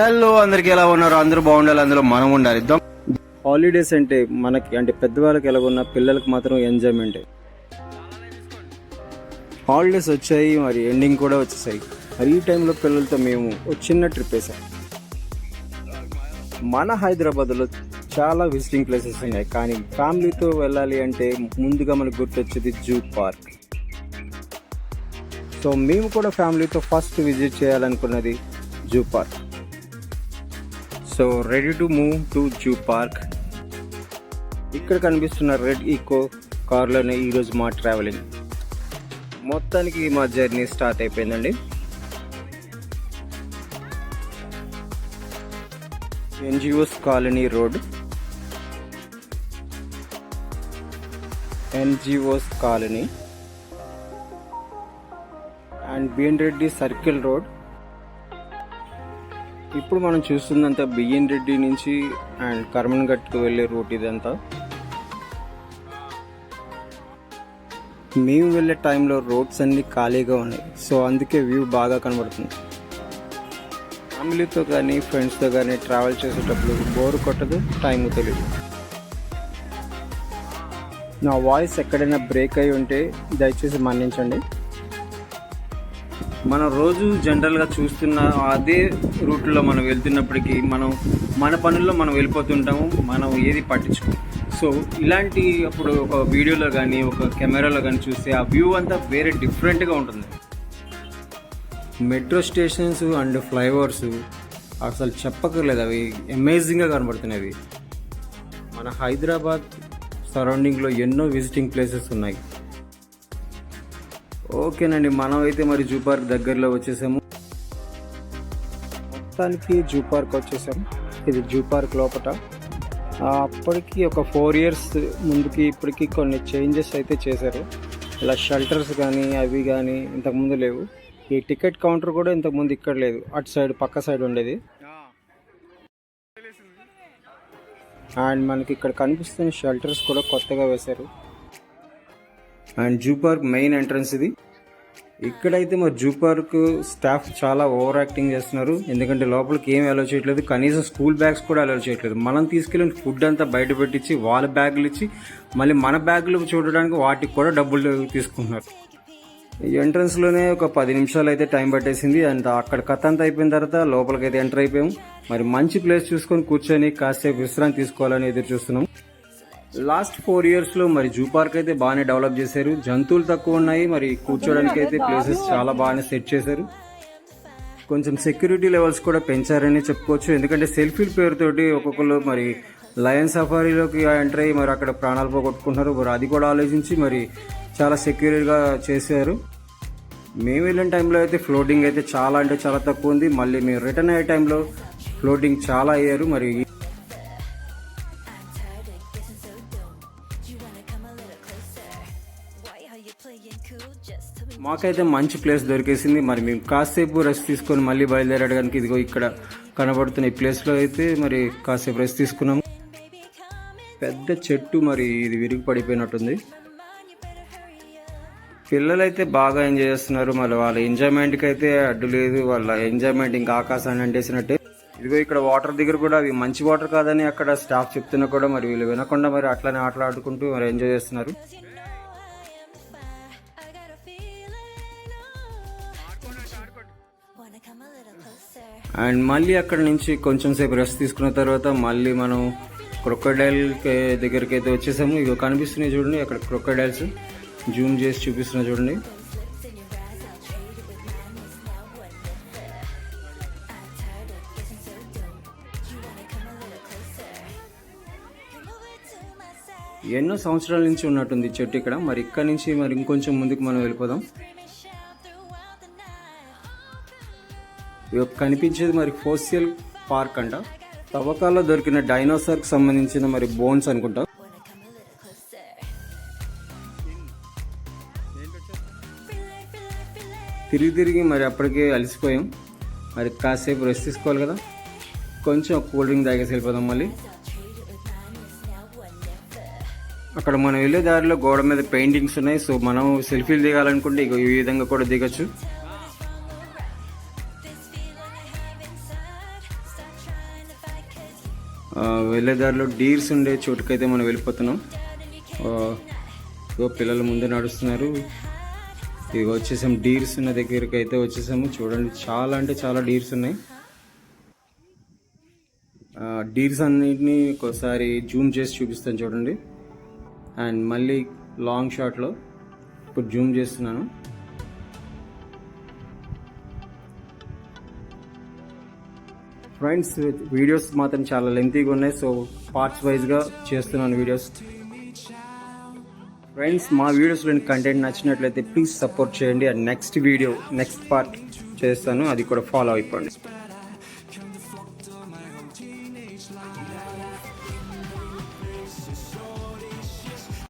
Hello అందరికి ఎలా ఉన్నారు? అందరూ బాగుండాలి అందులో మనం ఉండాలి. హాలిడేస్ అంటే మనకి అంటే పెద్దవాళ్ళకి ఎలా ఉన్న పిల్లలకి మాత్రం ఎంజాయ్మెంట్ హాలిడేస్ వచ్చాయి మరి ఎండింగ్ కూడా వచ్చేసాయి. మరి ఈ టైంలో పిల్లలతో మేము చిన్న ట్రిప్ వేసాం. మన హైదరాబాద్లో చాలా విజిటింగ్ ప్లేసెస్ ఉన్నాయి. కానీ ఫ్యామిలీతో వెళ్ళాలి అంటే ముందుగా మనకు గుర్తొచ్చేది జూ పార్క్. సో మేము కూడా ఫ్యామిలీతో first visit చేయాలనుకున్నది zoo park. So ready to move to zoo park ఇక్కడ కనిపిస్తున్న రెడ్ ఈకో కార్లోనే ఈరోజు మా ట్రావెలింగ్ మొత్తానికి మా జర్నీ స్టార్ట్ అయిపోయిందండి. NGOs colony road NGOs colony and B N Reddy circle road ఇప్పుడు మనం చూస్తుందంతా బియ్యం రెడ్డి నుంచి అండ్ కర్మన్ ఘట్కు వెళ్ళే రూట్ ఇదంతా. మేము వెళ్ళే టైంలో రోడ్స్ అన్నీ ఖాళీగా ఉన్నాయి. సో అందుకే వ్యూ బాగా కనబడుతుంది. ఫ్యామిలీతో కానీ ఫ్రెండ్స్తో కానీ ట్రావెల్ చేసేటప్పుడు బోర్ కొట్టదు టైం తెలియదు నా వాయిస్ ఎక్కడైనా బ్రేక్ అయి ఉంటే దయచేసి మన్నించండి. మనం రోజు జనరల్గా చూస్తున్న అదే రూట్లో మనం వెళ్తున్నప్పటికీ మనం మన పనుల్లో మనం వెళ్ళిపోతుంటాము మనం ఏది పట్టించుకో సో ఇలాంటి అప్పుడు ఒక వీడియోలో కానీ ఒక కెమెరాలో కానీ చూస్తే ఆ వ్యూ అంతా వేరే డిఫరెంట్గా ఉంటుంది. మెట్రో స్టేషన్స్ అండ్ ఫ్లైఓవర్స్ అసలు చెప్పక్కర్లేదు. అవి అమేజింగ్గా కనబడుతున్నాయి మన హైదరాబాద్ సరౌండింగ్లో ఎన్నో విజిటింగ్ ప్లేసెస్ ఉన్నాయి. ఓకేనండి మనం అయితే మరి జూ పార్క్ దగ్గరలో వచ్చేసాము. మొత్తానికి జూ పార్క్ వచ్చేసాము. ఇది జూ పార్క్ లోపల అప్పటికి ఒక ఫోర్ ఇయర్స్ ముందుకి ఇప్పటికి కొన్ని చేంజెస్ అయితే చేశారు. ఇలా షెల్టర్స్ కానీ అవి కానీ ఇంతకుముందు లేవు. ఈ టికెట్ కౌంటర్ కూడా ఇంతకుముందు ఇక్కడ లేదు. అటు సైడ్ పక్క సైడ్ ఉండేది. అండ్ మనకి ఇక్కడ కనిపిస్తున్న షెల్టర్స్ కూడా కొత్తగా వేశారు. And zoo park main entrance ఇది. ఇక్కడైతే మరి జూ పార్క్ స్టాఫ్ చాలా ఓవర్ యాక్టింగ్ చేస్తున్నారు. ఎందుకంటే లోపలికి ఏం అలో చేయట్లేదు. కనీసం స్కూల్ బ్యాగ్స్ కూడా అలో చేయట్లేదు. మనం తీసుకెళ్ళిన ఫుడ్ అంతా బయట పెట్టించి వాళ్ళ బ్యాగులు ఇచ్చి మళ్ళీ మన బ్యాగులు చూడడానికి వాటికి కూడా డబ్బులు తీసుకుంటున్నారు. ఈ ఒక పది నిమిషాలు అయితే టైం పట్టేసింది. అండ్ అక్కడ కథ అంతా అయిపోయిన తర్వాత లోపలికి అయితే ఎంటర్ అయిపోయాము. మరి మంచి ప్లేస్ చూసుకొని కూర్చొని కాసేపు విశ్రాంతి తీసుకోవాలని ఎదురు చూస్తున్నాం. లాస్ట్ ఫోర్ ఇయర్స్లో మరి జూ పార్క్ అయితే బాగానే డెవలప్ చేశారు. జంతువులు తక్కువ ఉన్నాయి మరి కూర్చోడానికి అయితే ప్లేసెస్ చాలా బాగానే సెట్ చేశారు. కొంచెం సెక్యూరిటీ లెవెల్స్ కూడా పెంచారని చెప్పుకోవచ్చు. ఎందుకంటే సెల్ఫీల పేరుతోటి ఒక్కొక్కరు మరి లయన్ సఫారీలోకి ఎంటర్ అయ్యి మరి అక్కడ ప్రాణాలు పోగొట్టుకుంటున్నారు. మరి అది కూడా ఆలోచించి మరి చాలా సెక్యూర్గా చేశారు. మేము వెళ్ళిన టైంలో అయితే ఫ్లోటింగ్ అయితే చాలా అంటే చాలా తక్కువ ఉంది. మళ్ళీ మేము రిటర్న్ అయ్యే టైంలో ఫ్లోటింగ్ చాలా అయ్యారు. మరి మాకైతే మంచి ప్లేస్ దొరికేసింది. మరి మేము కాసేపు రెస్ట్ తీసుకొని మళ్ళీ బయలుదేరడానికి ఇదిగో ఇక్కడ కనబడుతున్న ఈ ప్లేస్లో అయితే మరి కాసేపు రెస్ట్ తీసుకున్నాము. పెద్ద చెట్టు మరి ఇది విరిగి పడిపోయినట్టుంది. పిల్లలైతే బాగా ఎంజాయ్ చేస్తున్నారు. మరి వాళ్ళ ఎంజాయ్మెంట్కి అయితే అడ్డు లేదు. వాళ్ళ ఎంజాయ్మెంట్ ఇంకా ఆకాశాన్ని అంటేసినట్టే. ఇదిగో ఇక్కడ వాటర్ దగ్గర కూడా అవి మంచి వాటర్ కాదని అక్కడ స్టాఫ్ చెప్తున్నా కూడా మరి వీళ్ళు వినకుండా మరి అట్లనే ఆటలు ఆడుకుంటూ మరి ఎంజాయ్ చేస్తున్నారు. అండ్ మళ్ళీ అక్కడ నుంచి కొంచెం సేపు రెస్ట్ తీసుకున్న తర్వాత మళ్ళీ మనం క్రొక్కడైల్ దగ్గరికి అయితే వచ్చేసాము. ఇక కనిపిస్తున్నాయి చూడండి అక్కడ క్రొక్కడైల్స్ జూమ్ చేసి చూపిస్తున్నా చూడండి. ఎన్నో సంవత్సరాల నుంచి ఉన్నట్టుంది చెట్టు ఇక్కడ. మరి ఇక్కడ నుంచి మరి ఇంకొంచెం ముందుకు మనం వెళ్ళిపోదాం. కనిపించేది మరి ఫోసియల్ పార్క్ అంట. తవ్వకాల్లో దొరికిన డైనోసార్కి సంబంధించిన మరి బోన్స్ అనుకుంటా. తిరిగి తిరిగి మరి అప్పటికే అలసిపోయాం. మరి కాసేపు రెస్ట్ తీసుకోవాలి కదా. కొంచెం కూల్ డ్రింక్ తాగేసి వెళ్ళిపోదాం మళ్ళీ. అక్కడ మనం వెళ్ళే దారిలో గోడ మీద పెయింటింగ్స్ ఉన్నాయి. సో మనం సెల్ఫీలు దిగాలనుకుంటే ఇక ఈ విధంగా కూడా దిగచ్చు. వెళ్ళే దారిలో డీర్స్ ఉండే చోటుకైతే మనం వెళ్ళిపోతున్నాం. ఇదిగో ఇగో పిల్లలు ముందే నడుస్తున్నారు. ఇక వచ్చేసాం డీర్స్ ఉన్న దగ్గరికి అయితే వచ్చేసాము. చూడండి చాలా అంటే చాలా డీర్స్ ఉన్నాయి. డీర్స్ అన్నిటిని ఒకసారి జూమ్ చేసి చూపిస్తాను చూడండి. అండ్ మళ్ళీ లాంగ్ షాట్లో ఇప్పుడు జూమ్ చేస్తున్నాను. ఫ్రెండ్స్ వీడియోస్ మాత్రం చాలా లెంతీగా ఉన్నాయి సో పార్ట్స్ వైజ్గా చేస్తున్నాను వీడియోస్ ఫ్రెండ్స్ మా వీడియోస్లోని కంటెంట్ నచ్చినట్లయితే ప్లీజ్ సపోర్ట్ చేయండి. And next video next part చేస్తాను అది కూడా ఫాలో అయిపోండి.